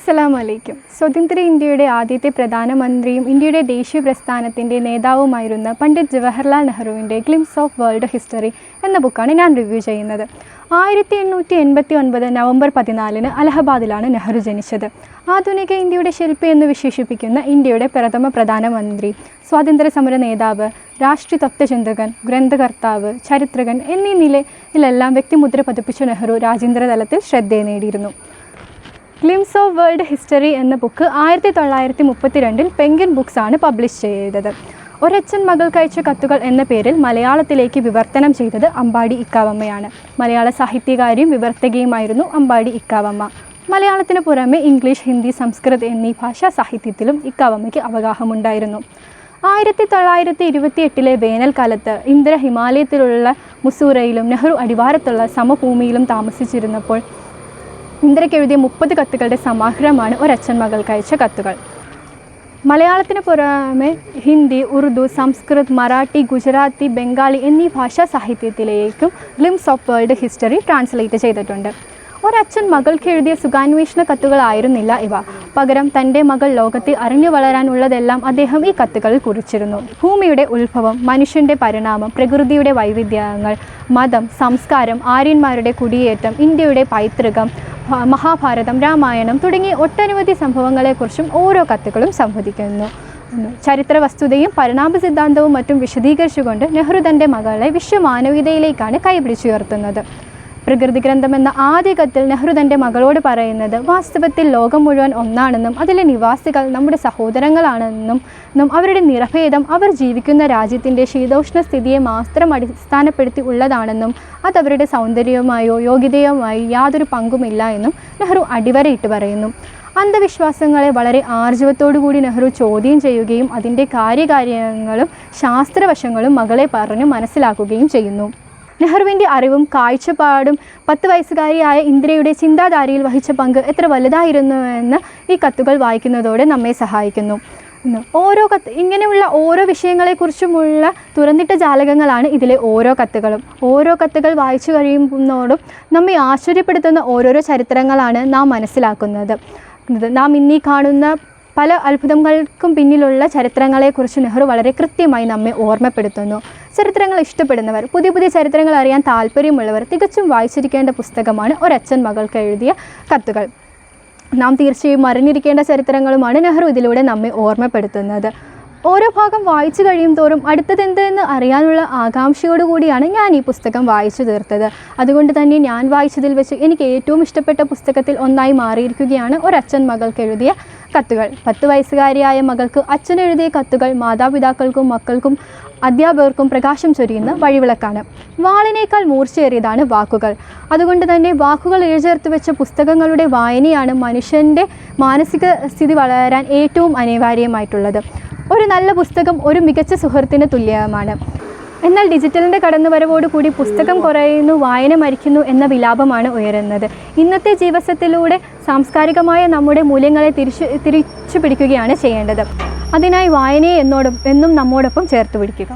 അസ്സലാമു വലൈക്കും സ്വതന്ത്ര ഇന്ത്യയുടെ ആദ്യത്തെ പ്രധാനമന്ത്രിയും ഇന്ത്യയുടെ ദേശീയ പ്രസ്ഥാനത്തിന്റെ നേതാവുമായിരുന്ന പണ്ഡിറ്റ് ജവഹർലാൽ നെഹ്റുവിന്റെ ഗ്ലിംസ് ഓഫ് വേൾഡ് ഹിസ്റ്ററി എന്ന ബുക്കാണ് ഞാൻ റിവ്യൂ ചെയ്യുന്നത്. ആയിരത്തി എണ്ണൂറ്റി എൺപത്തി ഒൻപത് നവംബർ പതിനാലിന് അലഹബാദിലാണ് നെഹ്റു ജനിച്ചത്. ആധുനിക ഇന്ത്യയുടെ ശില്പി എന്ന് വിശേഷിപ്പിക്കുന്ന ഇന്ത്യയുടെ പ്രഥമ പ്രധാനമന്ത്രി സ്വാതന്ത്ര്യ സമര നേതാവ് രാഷ്ട്രീയ തത്വചിന്തകൻ ഗ്രന്ഥകർത്താവ് ചരിത്രകൻ എന്നീ നിലയിലെല്ലാം വ്യക്തിമുദ്ര പതിപ്പിച്ച നെഹ്റു രാജ്യാന്തര തലത്തിൽ ശ്രദ്ധ നേടിയിരുന്നു. ഗ്ലിംസ് ഓഫ് വേൾഡ് ഹിസ്റ്ററി എന്ന ബുക്ക് ആയിരത്തി തൊള്ളായിരത്തി മുപ്പത്തിരണ്ടിൽ പെങ്കിൻ ബുക്സ് ആണ് പബ്ലിഷ് ചെയ്തത്. ഒരച്ഛൻ മകൾക്കയച്ച കത്തുകൾ എന്ന പേരിൽ മലയാളത്തിലേക്ക് വിവർത്തനം ചെയ്തത് അമ്പാടി ഇക്കാവമ്മയാണ്. മലയാള സാഹിത്യകാരിയും വിവർത്തകയുമായിരുന്നു അമ്പാടി ഇക്കാവമ്മ. മലയാളത്തിന് പുറമെ ഇംഗ്ലീഷ് ഹിന്ദി സംസ്കൃത് എന്നീ ഭാഷാ സാഹിത്യത്തിലും ഇക്കാവമ്മയ്ക്ക് അവഗാഹമുണ്ടായിരുന്നു. ആയിരത്തി തൊള്ളായിരത്തി ഇരുപത്തി എട്ടിലെ വേനൽക്കാലത്ത് ഇന്ദ്ര ഹിമാലയത്തിലുള്ള മുസൂറയിലും നെഹ്റു അടിവാരത്തുള്ള സമഭൂമിയിലും താമസിച്ചിരുന്നപ്പോൾ ഇന്ദിരയ്ക്ക് എഴുതിയ മുപ്പത് കത്തുകളുടെ സമാഹാരമാണ് ഒരച്ഛൻ മകൾക്ക് അയച്ച കത്തുകൾ. മലയാളത്തിന് പുറമെ ഹിന്ദി ഉറുദു സംസ്കൃത് മറാഠി ഗുജറാത്തി ബംഗാളി എന്നീ ഭാഷാ സാഹിത്യത്തിലേക്കും Glimpses of World History translate ചെയ്തിട്ടുണ്ട്. ഒരച്ഛൻ മകൾക്ക് എഴുതിയ സുഖാന്വേഷണ കത്തുകളായിരുന്നില്ല ഇവ. പകരം തന്റെ മകൾ ലോകത്തെ അറിഞ്ഞു വളരാനുള്ളതെല്ലാം അദ്ദേഹം ഈ കത്തുകളിൽ കുറിച്ചിരുന്നു. ഭൂമിയുടെ ഉത്ഭവം മനുഷ്യന്റെ പരിണാമം പ്രകൃതിയുടെ വൈവിധ്യങ്ങൾ മതം സംസ്കാരം ആര്യന്മാരുടെ കുടിയേറ്റം ഇന്ത്യയുടെ പൈതൃകം മഹാഭാരതം രാമായണം തുടങ്ങിയ ഒട്ടനവധി സംഭവങ്ങളെക്കുറിച്ചും ഓരോ കത്തുകളും സംവദിക്കുന്നു. ചരിത്ര വസ്തുതയും പരിണാമ സിദ്ധാന്തവും മറ്റും വിശദീകരിച്ചുകൊണ്ട് നെഹ്റു തന്റെ മകളെ വിശ്വമാനവികതയിലേക്കാണ് കൈപിടിച്ചുയർത്തുന്നത്. പ്രകൃതി ഗ്രന്ഥം എന്ന ആദ്യ കത്തിൽ നെഹ്റു തന്റെ മകളോട് പറയുന്നത് വാസ്തവത്തിൽ ലോകം മുഴുവൻ ഒന്നാണെന്നും അതിലെ നിവാസികൾ നമ്മുടെ സഹോദരങ്ങളാണെന്നും അവരുടെ നിറഭേദം അവർ ജീവിക്കുന്ന രാജ്യത്തിന്റെ ശീതോഷ്ണ സ്ഥിതിയെ മാത്രം അടിസ്ഥാനപ്പെടുത്തി ഉള്ളതാണെന്നും അതവരുടെ സൗന്ദര്യവുമായോ യോഗ്യതയുമായോ യാതൊരു പങ്കുമില്ല എന്നും നെഹ്റു അടിവരയിട്ട് പറയുന്നു. അന്ധവിശ്വാസങ്ങളെ വളരെ ആർജവത്തോടുകൂടി നെഹ്റു ചോദ്യം ചെയ്യുകയും അതിന്റെ കാര്യകാര്യങ്ങളും ശാസ്ത്രവശങ്ങളും മകളെ പറഞ്ഞു മനസ്സിലാക്കുകയും ചെയ്യുന്നു. നെഹ്റുവിന്റെ അറിവും കാഴ്ചപ്പാടും പത്ത് വയസ്സുകാരിയായ ഇന്ദിരയുടെ ചിന്താധാരയിൽ വഹിച്ച പങ്ക് എത്ര വലുതായിരുന്നുവെന്ന് ഈ കത്തുകൾ വായിക്കുന്നതോടെ നമ്മെ സഹായിക്കുന്നു. ഓരോ കത്ത് ഇങ്ങനെയുള്ള ഓരോ വിഷയങ്ങളെക്കുറിച്ചുമുള്ള തുറന്നിട്ട ജാലകങ്ങളാണ് ഇതിലെ ഓരോ കത്തുകളും. ഓരോ കത്തുകൾ വായിച്ചു കഴിയുന്നതോടും നമ്മെ ആശ്ചര്യപ്പെടുത്തുന്ന ഓരോരോ ചരിത്രങ്ങളാണ് നാം മനസ്സിലാക്കുന്നത്. നാം ഇന്നീ കാണുന്ന പല അത്ഭുതങ്ങൾക്കും പിന്നിലുള്ള ചരിത്രങ്ങളെക്കുറിച്ച് നെഹ്റു വളരെ കൃത്യമായി നമ്മെ ഓർമ്മപ്പെടുത്തുന്നു. ചരിത്രങ്ങൾ ഇഷ്ടപ്പെടുന്നവർ പുതിയ പുതിയ ചരിത്രങ്ങൾ അറിയാൻ താല്പര്യമുള്ളവർ തികച്ചും വായിച്ചിരിക്കേണ്ട പുസ്തകമാണ് ഒരച്ഛൻ മകൾക്ക് എഴുതിയ കത്തുകൾ. നാം തീർച്ചയായും അറിഞ്ഞിരിക്കേണ്ട ചരിത്രങ്ങളുമാണ് നെഹ്റു ഇതിലൂടെ നമ്മെ ഓർമ്മപ്പെടുത്തുന്നത്. ഓരോ ഭാഗം വായിച്ചു കഴിയും തോറും അടുത്തതെന്ത് എന്ന് അറിയാനുള്ള ആകാംക്ഷയോടുകൂടിയാണ് ഞാൻ ഈ പുസ്തകം വായിച്ചു തീർത്തത്. അതുകൊണ്ട് തന്നെ ഞാൻ വായിച്ചതിൽ വെച്ച് എനിക്ക് ഏറ്റവും ഇഷ്ടപ്പെട്ട പുസ്തകത്തിൽ ഒന്നായി മാറിയിരിക്കുകയാണ് ഒരച്ഛൻ മകൾക്ക് എഴുതിയ കത്തുകൾ. പത്ത് വയസ്സുകാരിയായ മകൾക്ക് അച്ഛൻ എഴുതിയ കത്തുകൾ മാതാപിതാക്കൾക്കും മക്കൾക്കും അധ്യാപകർക്കും പ്രകാശം ചൊരിയുന്ന വഴിവിളക്കാണ്. വാളിനേക്കാൾ മൂർച്ചയേറിയതാണ് വാക്കുകൾ. അതുകൊണ്ട് തന്നെ വാക്കുകൾ എഴുചേർത്ത് വെച്ച പുസ്തകങ്ങളുടെ വായനയാണ് മനുഷ്യന്റെ മാനസിക സ്ഥിതി വളരാൻ ഏറ്റവും അനിവാര്യമായിട്ടുള്ളത്. ഒരു നല്ല പുസ്തകം ഒരു മികച്ച സുഹൃത്തിന് തുല്യമാണ്. എന്നാൽ ഡിജിറ്റലിന്റെ കടന്നുവരവോടുകൂടി പുസ്തകം കുറയുന്നു വായന മരിക്കുന്നു എന്ന വിലാപമാണ് ഉയരുന്നത്. ഇന്നത്തെ ജീവിതത്തിലൂടെ സാംസ്കാരികമായ നമ്മുടെ മൂല്യങ്ങളെ തിരിച്ചു തിരിച്ചു പിടിക്കുകയാണ് ചെയ്യേണ്ടത്. അതിനായി വായനയെ എന്നോട് എന്നും നമ്മോടൊപ്പം ചേർത്ത് പിടിക്കുക.